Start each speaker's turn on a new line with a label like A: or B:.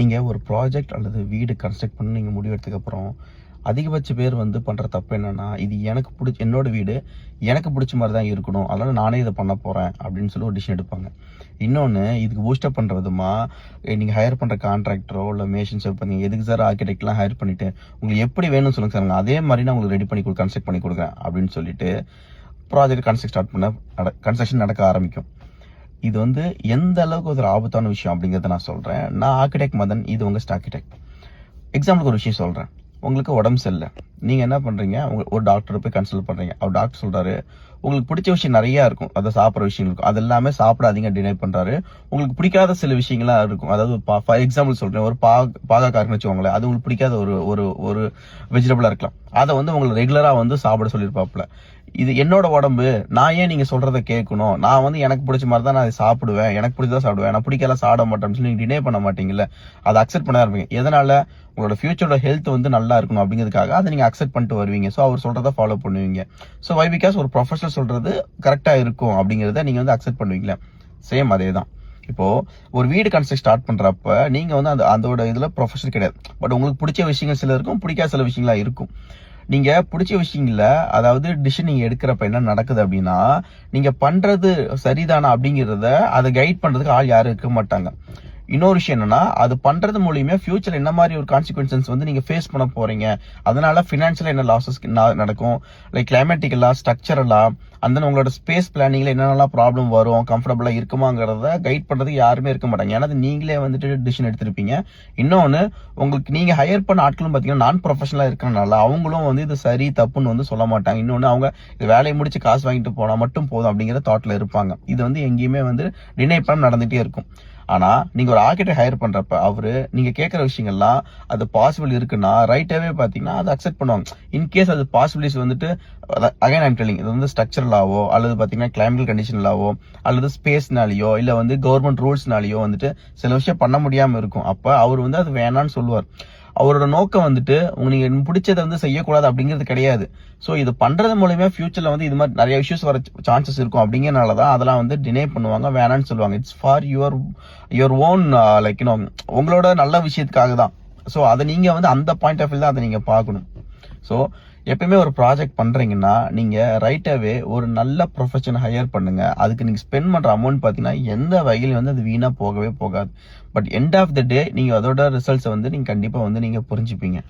A: நீங்கள் ஒரு ப்ராஜெக்ட் அல்லது வீடு கன்ஸ்ட்ரக்ட் பண்ணி நீங்கள் முடிவெடுத்ததுக்கப்புறம் அதிகபட்ச பேர் வந்து பண்ணுற தப்பு என்னென்னா இது எனக்கு பிடிச்ச என்னோடய வீடு எனக்கு பிடிச்ச மாதிரி தான் இருக்கணும். அதனால் நானே இதை பண்ண போகிறேன் அப்படின்னு சொல்லி ஒரு டிசிஷன் எடுப்பாங்க. இன்னொன்று இதுக்கு பூஸ்டப் பண்ணுற விதமாக நீங்கள் ஹையர் பண்ணுற கான்ட்ராக்டரோ இல்லை மேஷன்ஸ் பண்ணி எதுக்கு சார் ஆர்கிடெக்ட்லாம் ஹையர் பண்ணிவிட்டு உங்களுக்கு எப்படி வேணும்னு சொல்லுங்க சார் அதே மாதிரி நான் உங்களுக்கு ரெடி பண்ணி கொடு கன்ஸ்ட்ரக்ட் பண்ணி கொடுக்குறேன் அப்படின்னு சொல்லிட்டு ப்ராஜெக்ட் கன்ஸ்ட்ரக்ட் ஸ்டார்ட் பண்ண கன்ஸ்ட்ரக்ஷன் நடக்க ஆரம்பிக்கும். இது வந்து எந்த அளவுக்கு ஒரு ஆபத்தான விஷயம் அப்படிங்கிறத நான் சொல்கிறேன் நான் ஆர்கிடெக்ட் மதன் இது உங்கள் ஆர்கிடெக்ட் எக்ஸாம்பிளுக்கு ஒரு விஷயம் சொல்கிறேன் உங்களுக்கு உடம்பு சரியில்லை. நீங்கள் என்ன பண்ணுறீங்க உங்க ஒரு டாக்டரை போய் கன்சல்ட் பண்ணுறீங்க அவர் டாக்டர் சொல்கிறாரு உங்களுக்கு பிடிச்ச விஷயம் நிறையா இருக்கும். அதை சாப்பிட்ற விஷயம் இருக்கும். அது எல்லாமே சாப்பிடாதீங்க டினை பண்ணுறாரு உங்களுக்கு பிடிக்காத சில விஷயங்கள்லாம் இருக்கும். அதாவது ஃபார் எக்ஸாம்பிள் சொல்கிறேன் ஒரு பா பாகக்காருன்னு வச்சுக்கோங்களேன். அது உங்களுக்கு பிடிக்காத ஒரு ஒரு ஒரு வெஜிடபிளாக இருக்கலாம். அதை வந்து உங்களை ரெகுலராக வந்து சாப்பிட சொல்லியிருப்பாப்புல. இது என்னோட உடம்பு. நான் ஏன் நீங்க சொல்றத கேட்கணும்? நான் வந்து எனக்கு பிடிச்ச மாதிரி தான் நான் அதை சாப்பிடுவேன். எனக்கு பிடிச்சதா சாப்பிடுவேன். நான் பிடிக்கல சாப்பிட மாட்டேன்னு சொல்லி நீங்க டினே பண்ண மாட்டீங்கல்ல. அதை அக்செப்ட் பண்ண இருப்பீங்க எதனால? உங்களோட ஃபியூச்சரோட ஹெல்த் வந்து நல்லா இருக்கணும் அப்படிங்கிறதுக்காக அதை நீங்க அக்செப்ட் பண்ணிட்டு வருவீங்க. ஸோ அவர் சொல்கிறத ஃபாலோ பண்ணுவீங்க. ஸோ வை பிகாஸ் ஒரு ப்ரொஃபஷனல் சொல்றது கரெக்டா இருக்கும் அப்படிங்கிறத நீங்க வந்து அக்செப்ட் பண்ணுவீங்களா. சேம் அதே தான் இப்போ ஒரு வீடு கன்ஸ்ட்ரக்ட் ஸ்டார்ட் பண்றப்ப நீங்கள் வந்து அந்த அதோட இதில் ப்ரொஃபஷன் கிடையாது. பட் உங்களுக்கு பிடிச்ச விஷயங்கள் சில இருக்கும் பிடிக்காத சில விஷயங்களாக இருக்கும். நீங்க பிடிச்ச விஷயங்கள அதாவது டிசிஷன் நீங்கள் எடுக்கிறப்ப என்ன நடக்குது அப்படின்னா நீங்கள் பண்ணுறது சரிதானா அப்படிங்கிறத அதை கைட் பண்ணுறதுக்கு ஆள் யாரும் இருக்க மாட்டாங்க. இன்னொரு விஷயம் என்னன்னா அது பண்றது மூலியமா ஃபியூச்சர் என்ன மாதிரி ஒரு கான்சிக்வன்சஸ் வந்து நீங்க ஃபேஸ் பண்ண போறீங்க. அதனால ஃபினான்ஷியல் என்ன லாசஸ் நடக்கும்? லைக் கிளைமேட்டிக்கலா ஸ்ட்ரக்சரலா அந்த உங்களோட ஸ்பேஸ் பிளானிங்ல என்னென்னலாம் ப்ராப்ளம் வரும்? கம்ஃபர்டபுளா இருக்குமாங்கிறத கைட் பண்றது யாருமே இருக்க மாட்டாங்க. ஏன்னா அது நீங்களே வந்துட்டு டிசிஷன் எடுத்திருப்பீங்க. இன்னொன்னு உங்களுக்கு நீங்க ஹையர் பண்ண ஆட்களும் பாத்தீங்கன்னா நான் ப்ரொஃபஷனலா இருக்கிறனால அவங்களும் வந்து இது சரி தப்புன்னு வந்து சொல்ல மாட்டாங்க. இன்னொன்னு அவங்க வேலையை முடிச்சு காசு வாங்கிட்டு போனா மட்டும் போதும் அப்படிங்கிற தாட்ல இருப்பாங்க. இது வந்து எங்கேயுமே வந்து டினை பண்ண நடந்துட்டே இருக்கும். ஆனா நீங்க ஒரு ஆர்கிட்ட ஹையர் பண்றப்ப அவரு நீங்க கேட்கற விஷயங்கள்லாம் அது பாசிபிள் இருக்குன்னா ரைட்டாவே பாத்தீங்கன்னா அதை அக்செப்ட் பண்ணுவாங்க. இன்கேஸ் அது பாசிபிலிட்டிஸ் வந்துட்டு அகைன் ஐம் டெல்லிங் இது வந்து ஸ்ட்ரக்சரலாவோ அல்லது பாத்தீங்கன்னா கிளைமேட் கண்டிஷன்லாவோ அல்லது ஸ்பேஸ்னாலயோ இல்ல வந்து கவர்மெண்ட் ரூல்ஸ்னாலேயோ வந்துட்டு சில விஷயம் பண்ண முடியாம இருக்கும். அப்ப அவர் வந்து அது வேணாம்னு சொல்லுவார். அவரோட நோக்கம் வந்துட்டு உங்களுக்கு நீங்க பிடிச்சதை வந்து செய்யக்கூடாது அப்படிங்கிறது கிடையாது. ஸோ இது பண்றது மூலயமா ஃபியூச்சர்ல வந்து இது மாதிரி நிறைய இஷ்யூஸ் வர சான்சஸ் இருக்கும் அப்படிங்கிறனால தான் அதெல்லாம் வந்து டினே பண்ணுவாங்க வேணாம்னு சொல்லுவாங்க. It's for your your own like you know உங்களோட நல்ல விஷயத்துக்காக தான். ஸோ அதை நீங்க வந்து அந்த பாயிண்ட் ஆஃப் வியூ தான் அதை நீங்க பார்க்கணும். ஸோ எப்பயுமே ஒரு ப்ராஜெக்ட் பண்ணுறீங்கன்னா நீங்கள் ரைட்டாகவே ஒரு நல்ல ப்ரொஃபஷன் ஹையர் பண்ணுங்கள் அதுக்கு நீங்கள் ஸ்பெண்ட் பண்ணுற அமௌண்ட் பார்த்தீங்கன்னா எந்த வகையில் வந்து அது வீணாக போகவே போகாது. But end of the day நீங்கள் அதோட ரிசல்ட்ஸை வந்து நீங்கள் கண்டிப்பாக வந்து நீங்கள் புரிஞ்சுப்பீங்க.